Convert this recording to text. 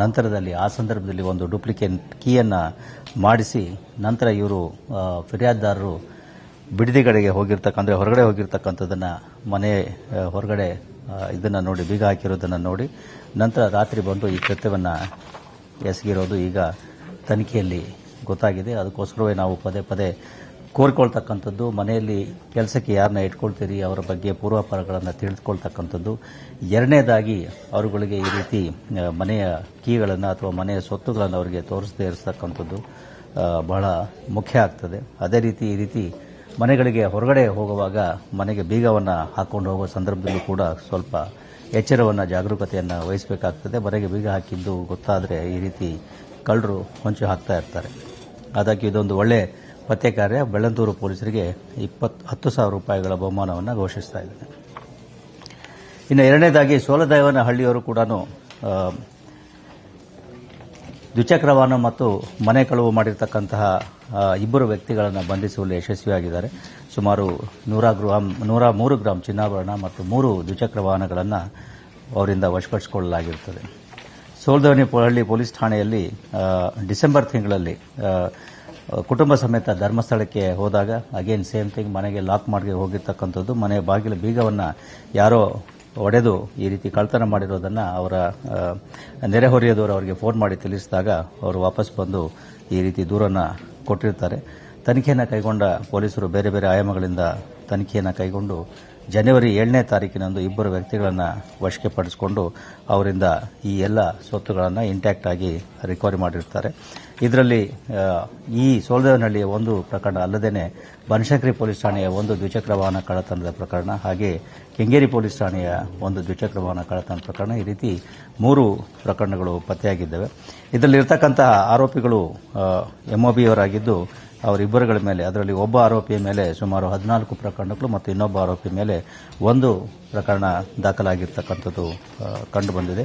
ನಂತರದಲ್ಲಿ ಆ ಸಂದರ್ಭದಲ್ಲಿ ಒಂದು ಡೂಪ್ಲಿಕೇಟ್ ಕೀಯನ್ನು ಮಾಡಿಸಿ ನಂತರ ಇವರು ಫಿರ್ಯಾದಿದಾರರು ಬಿಡದಿ ಕಡೆಗೆ ಹೋಗಿರ್ತಕ್ಕಂಥ, ಹೊರಗಡೆ ಹೋಗಿರ್ತಕ್ಕಂಥದ್ದನ್ನು ಮನೆ ಹೊರಗಡೆ ಇದನ್ನು ನೋಡಿ, ಬೀಗ ಹಾಕಿರೋದನ್ನು ನೋಡಿ, ನಂತರ ರಾತ್ರಿ ಬಂದು ಈ ಕೃತ್ಯವನ್ನು ಎಸಗಿರೋದು ಈಗ ತನಿಖೆಯಲ್ಲಿ ಗೊತ್ತಾಗಿದೆ. ಅದಕ್ಕೋಸ್ಕರವೇ ನಾವು ಪದೇ ಪದೇ ಕೋರ್ಕೊಳ್ತಕ್ಕಂಥದ್ದು, ಮನೆಯಲ್ಲಿ ಕೆಲಸಕ್ಕೆ ಯಾರನ್ನ ಇಟ್ಕೊಳ್ತೀರಿ, ಅವರ ಬಗ್ಗೆ ಪೂರ್ವಾಪರಗಳನ್ನು ತಿಳಿದುಕೊಳ್ತಕ್ಕಂಥದ್ದು. ಎರಡನೇದಾಗಿ, ಅವರುಗಳಿಗೆ ಈ ರೀತಿ ಮನೆಯ ಕೀಗಳನ್ನು ಅಥವಾ ಮನೆಯ ಸ್ವತ್ತುಗಳನ್ನು ಅವರಿಗೆ ತೋರಿಸದೇ ಇರತಕ್ಕಂಥದ್ದು ಬಹಳ ಮುಖ್ಯ ಆಗ್ತದೆ. ಅದೇ ರೀತಿ, ಈ ರೀತಿ ಮನೆಗಳಿಗೆ ಹೊರಗಡೆ ಹೋಗುವಾಗ ಮನೆಗೆ ಬೀಗವನ್ನು ಹಾಕ್ಕೊಂಡು ಹೋಗುವ ಸಂದರ್ಭದಲ್ಲೂ ಕೂಡ ಸ್ವಲ್ಪ ಎಚ್ಚರವನ್ನು, ಜಾಗರೂಕತೆಯನ್ನು ವಹಿಸಬೇಕಾಗ್ತದೆ. ಮನೆಗೆ ಬೀಗ ಹಾಕಿದ್ದು ಗೊತ್ತಾದರೆ ಈ ರೀತಿ ಕಳ್ಳರು ಹೊಂಚು ಹಾಕ್ತಾ ಇರ್ತಾರೆ. ಅದಕ್ಕೆ ಇದೊಂದು ಒಳ್ಳೆ ಪತ್ತೆ ಕಾರ್ಯ ಬೆಳ್ಳಂದೂರು ಪೊಲೀಸರಿಗೆ ಇಪ್ಪತ್ತು, ಹತ್ತು ಸಾವಿರ ರೂಪಾಯಿಗಳ ಬಹುಮಾನವನ್ನು ಘೋಷಿಸ್ತಾ ಇದ್ದಾರೆ. ಇನ್ನು ಎರಡನೇದಾಗಿ ಸೋಲದೈವನ ಹಳ್ಳಿಯವರು ಕೂಡ ದ್ವಿಚಕ್ರ ವಾಹನ ಮತ್ತು ಮನೆ ಕಳುವು ಮಾಡಿರ್ತಕ್ಕಂತಹ ಇಬ್ಬರು ವ್ಯಕ್ತಿಗಳನ್ನು ಬಂಧಿಸುವಲ್ಲಿ ಯಶಸ್ವಿಯಾಗಿದ್ದಾರೆ. ಸುಮಾರು ನೂರ ಗ್ರಾಮ್ ನೂರ ಮೂರು ಗ್ರಾಂ ಚಿನ್ನಾಭರಣ ಮತ್ತು ಮೂರು ದ್ವಿಚಕ್ರ ವಾಹನಗಳನ್ನು ಅವರಿಂದ ವಶಪಡಿಸಿಕೊಳ್ಳಲಾಗಿರುತ್ತದೆ. ಸೋಲ್ದವನಿ ಹಳ್ಳಿ ಪೊಲೀಸ್ ಠಾಣೆಯಲ್ಲಿ ಡಿಸೆಂಬರ್ ತಿಂಗಳಲ್ಲಿ ಕುಟುಂಬ ಸಮೇತ ಧರ್ಮಸ್ಥಳಕ್ಕೆ ಹೋದಾಗ ಅಗೇನ್ ಸೇಮ್ ಥಿಂಗ್ ಮನೆಗೆ ಲಾಕ್ ಮಾಡಿ ಹೋಗಿರ್ತಕ್ಕಂಥದ್ದು, ಮನೆ ಬಾಗಿಲ ಬೀಗವನ್ನು ಯಾರೋ ಒಡೆದು ಈ ರೀತಿ ಕಳ್ತನ ಮಾಡಿರೋದನ್ನು ಅವರ ನೆರೆಹೊರೆಯದವರು ಅವರಿಗೆ ಫೋನ್ ಮಾಡಿ ತಿಳಿಸಿದಾಗ ಅವರು ವಾಪಸ್ ಬಂದು ಈ ರೀತಿ ದೂರನ್ನು ಕೊಟ್ಟಿರ್ತಾರೆ. ತನಿಖೆಯನ್ನು ಕೈಗೊಂಡ ಪೊಲೀಸರು ಬೇರೆ ಬೇರೆ ಆಯಾಮಗಳಿಂದ ತನಿಖೆಯನ್ನು ಕೈಗೊಂಡು ಜನವರಿ ಏಳನೇ ತಾರೀಕಿನಂದು ಇಬ್ಬರು ವ್ಯಕ್ತಿಗಳನ್ನು ವಶಕ್ಕೆ ಪಡಿಸಿಕೊಂಡು ಅವರಿಂದ ಈ ಎಲ್ಲ ಸ್ವತ್ತುಗಳನ್ನು ಇಂಟ್ಯಾಕ್ಟ್ ಆಗಿ ರಿಕವರಿ ಮಾಡಿರ್ತಾರೆ. ಇದರಲ್ಲಿ ಈ ಸೋಲ್ದೇವನಹಳ್ಳಿಯ ಒಂದು ಪ್ರಕರಣ ಅಲ್ಲದೇ ಬನಶಂಕರಿ ಪೊಲೀಸ್ ಠಾಣೆಯ ಒಂದು ದ್ವಿಚಕ್ರ ವಾಹನ ಕಳ್ಳತನದ ಪ್ರಕರಣ, ಹಾಗೆ ಕೆಂಗೇರಿ ಪೊಲೀಸ್ ಠಾಣೆಯ ಒಂದು ದ್ವಿಚಕ್ರ ವಾಹನ ಕಳ್ಳತನ ಪ್ರಕರಣ ಈ ರೀತಿ ಮೂರು ಪ್ರಕರಣಗಳು ಪತ್ತೆಯಾಗಿದ್ದಾವೆ. ಇದರಲ್ಲಿರ್ತಕ್ಕಂತಹ ಆರೋಪಿಗಳು ಎಂಒಬಿಯವರಾಗಿದ್ದು ಅವರಿಬ್ಬರುಗಳ ಮೇಲೆ, ಅದರಲ್ಲಿ ಒಬ್ಬ ಆರೋಪಿಯ ಮೇಲೆ ಸುಮಾರು ಹದಿನಾಲ್ಕು ಪ್ರಕರಣಗಳು ಮತ್ತು ಇನ್ನೊಬ್ಬ ಆರೋಪಿ ಮೇಲೆ ಒಂದು ಪ್ರಕರಣ ದಾಖಲಾಗಿರ್ತಕ್ಕಂಥದ್ದು ಕಂಡುಬಂದಿದೆ.